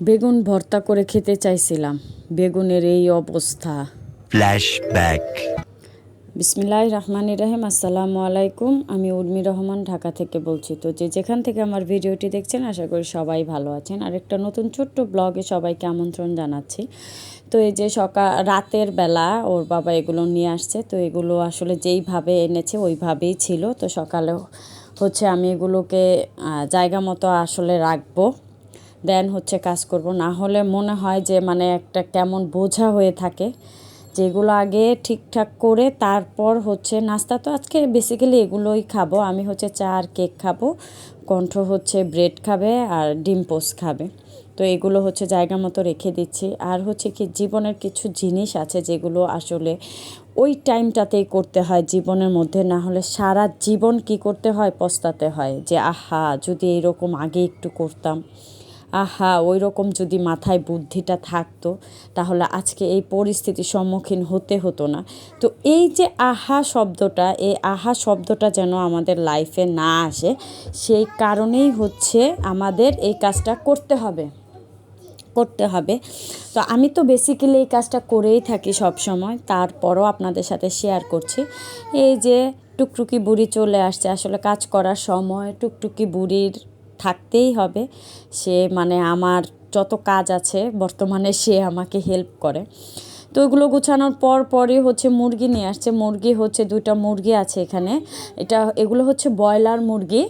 বেগুন ভর্তা করে খেতে চাইছিলাম। বেগুনের এই অবস্থা। Flashback. বিসমিল্লাহ রহমান রহিম আসসালামু আলাইকুম। আমি উর্মি রহমান ঢাকা থেকে বলছি। তো যে যেখান থেকে আমার ভিডিওটি দেখছেন আশা করি সবাই ভালো আছেন। আর একটা নতুন ছোট্ট ব্লগে সবাইকে আমন্ত্রণ জানাচ্ছি। তো এই যে সকাল রাতের বেলা ওর বাবা এগুলো নিয়ে আসছে। তো এগুলো আসলে যেইভাবে এনেছে ওইভাবেই ছিল। তো সকালে হচ্ছে আমি এগুলোকে জায়গা মতো আসলে রাখব। দেন হচ্ছে কাজ করব। না হলে মনে হয় যে মানে একটা কেমন বোঝা হয়ে থাকে। যেগুলো আগে ঠিকঠাক করে তারপর হচ্ছে নাস্তা তো আজকে বেসিক্যালি এগুলোই খাব। আমি হচ্ছে চা আর কেক খাব। কণ্ঠ হচ্ছে ব্রেড খাবে আর ডিম পোস্ট খাবে। তো এগুলো হচ্ছে জায়গা মতো রেখে দিচ্ছি। আর হচ্ছে কি জীবনের কিছু জিনিস আছে যেগুলো আসলে ওই টাইমটাতেই করতে হয় জীবনের মধ্যে। না হলে সারা জীবন কি করতে হয়? পস্তাতে হয়। যে আহা, যদি এইরকম আগে একটু করতাম। আহা ওই রকম যদি মাথায় বুদ্ধিটা থাকতো, তাহলে আজকে এই পরিস্থিতির সম্মুখীন হতে হতো না। তো এই যে আহা শব্দটা, এই আহা শব্দটা যেন আমাদের লাইফে না আসে, সেই কারণেই হচ্ছে আমাদের এই কাজটা করতে হবে। করতে হবে। তো আমি তো বেসিক্যালি এই কাজটা করেই থাকি সব সময় তারপরও আপনাদের সাথে শেয়ার করছি। এই যে টুকটুকি বুড়ি চলে আসছে, আসলে কাজ করার সময় টুকটুকি বুড়ির থাকতেই হবে। সে মানে আমার যত কাজ আছে, বর্তমানে সে আমাকে হেল্প করে। তো ওগুলো গুছানোর পর পরই হচ্ছে মুরগি নিয়ে আসছে। মুরগি হচ্ছে দুইটা মুরগি আছে এখানে। এটা, এগুলো হচ্ছে ব্রয়লার মুরগি।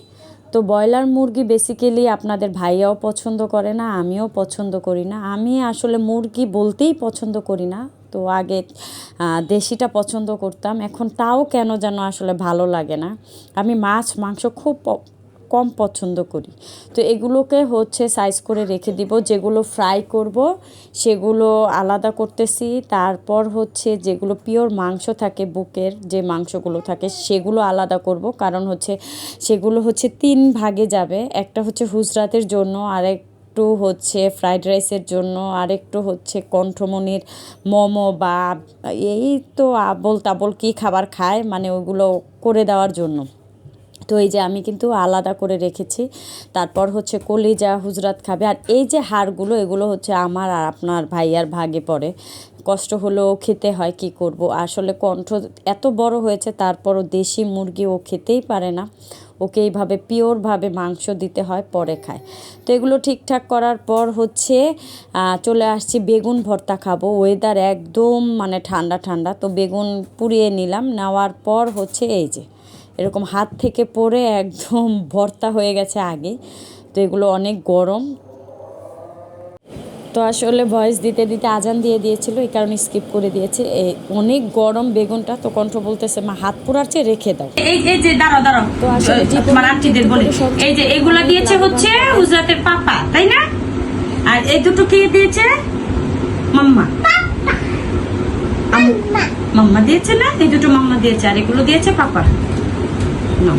তো ব্রয়লার মুরগি বেসিক্যালি আপনাদের ভাইয়াও পছন্দ করে না, আমিও পছন্দ করি না। আমি আসলে মুরগি বলতেই পছন্দ করি না। তো আগে দেশিটা পছন্দ করতাম। এখন তাও কেন যেন আসলে ভালো লাগে না। আমি মাছ, মাংস খুব কম পছন্দ করি। তো এগুলোকে হচ্ছে সাইজ করে রেখে দিব। যেগুলো ফ্রাই করব, সেগুলো আলাদা করতেছি। তারপর হচ্ছে যেগুলো পিওর মাংস থাকে, বুকের যে মাংসগুলো থাকে, সেগুলো আলাদা করব। কারণ হচ্ছে সেগুলো হচ্ছে তিন ভাগে যাবে। একটা হচ্ছে হুজরাতের জন্য আরেক একটু হচ্ছে ফ্রাইড রাইসের জন্য, আরেকটু হচ্ছে কণ্ঠমনির মোমো বা এই তো আবল তাবল কী খাবার খায় মানে ওগুলো করে দেওয়ার জন্য। তো এই যে আমি কিন্তু আলাদা করে রেখেছি। তারপর হচ্ছে কলিজা হুজরাত খাবে। আর এই যে হাড়গুলো, এগুলো হচ্ছে আমার আর আপনার ভাইয়ার ভাগে পড়ে। কষ্ট হলেও খেতে হয়, কি করব? আসলে কণ্ঠ এত বড় হয়েছে, তারপরও দেশি মুরগি ও খেতেই পারে না। ওকে এইভাবে পিওরভাবে মাংস দিতে হয়, পরে খায়। তো এগুলো ঠিকঠাক করার পর হচ্ছে চলে আসছি, বেগুন ভর্তা খাব। ওয়েদার একদম মানে ঠান্ডা ঠান্ডা। তো বেগুন পুড়িয়ে নিলাম, নেওয়ার পর হচ্ছে এই যে এরকম হাত থেকে পড়ে একদম ভর্তা হয়ে গেছে আগে। তো এগুলো অনেক গরম। তো আসলে ভয়েস দিতে দিতে আজান দিয়ে দিয়েছিল এই কারণে স্কিপ করে দিয়েছে। অনেক গরম বেগুনটা তো কণ্ঠ বলতেছে মা হাত পোড়ার চেয়ে রেখে দাও। এই এই যে দাঁড়াও দাঁড়াও। তো আসলে তোমার আন্টিদের বলি। এই যে এগুলা দিয়েছে হচ্ছে হুজরাতের পাপা তাই না? আর এই দুটো কে দিয়েছে? মাম্মা। মাম্মা। দিয়েছে না? এই দুটো মাম্মা দিয়েছে আর এগুলো দিয়েছে পাপা নাও।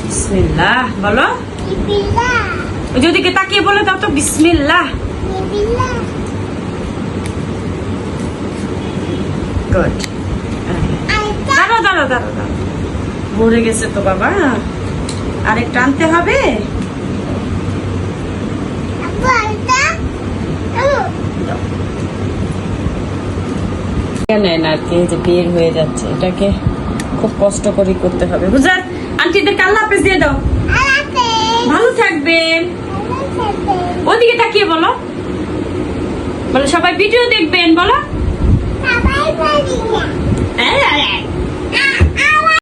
বিসমিল্লাহ বলো ওই যে তাকিয়ে বলে দাও তো বিসমিল্লাহ গুড দাঁড়াও দাঁড়াও দাঁড়াও দাঁড়াও ভরে গেছে তো বাবা আরেকটা আনতে হবে নেন আর কি যে বের হয়ে যাচ্ছে এটাকে খুব কষ্ট করে করতে হবে। বুঝার আন্টিদের কাল্লা হাফেজ দিয়ে দাও। ভালো থাকবেন। ওদিকে তাকিয়ে বলো। বলো সবাই ভিডিও দেখবেন বলো।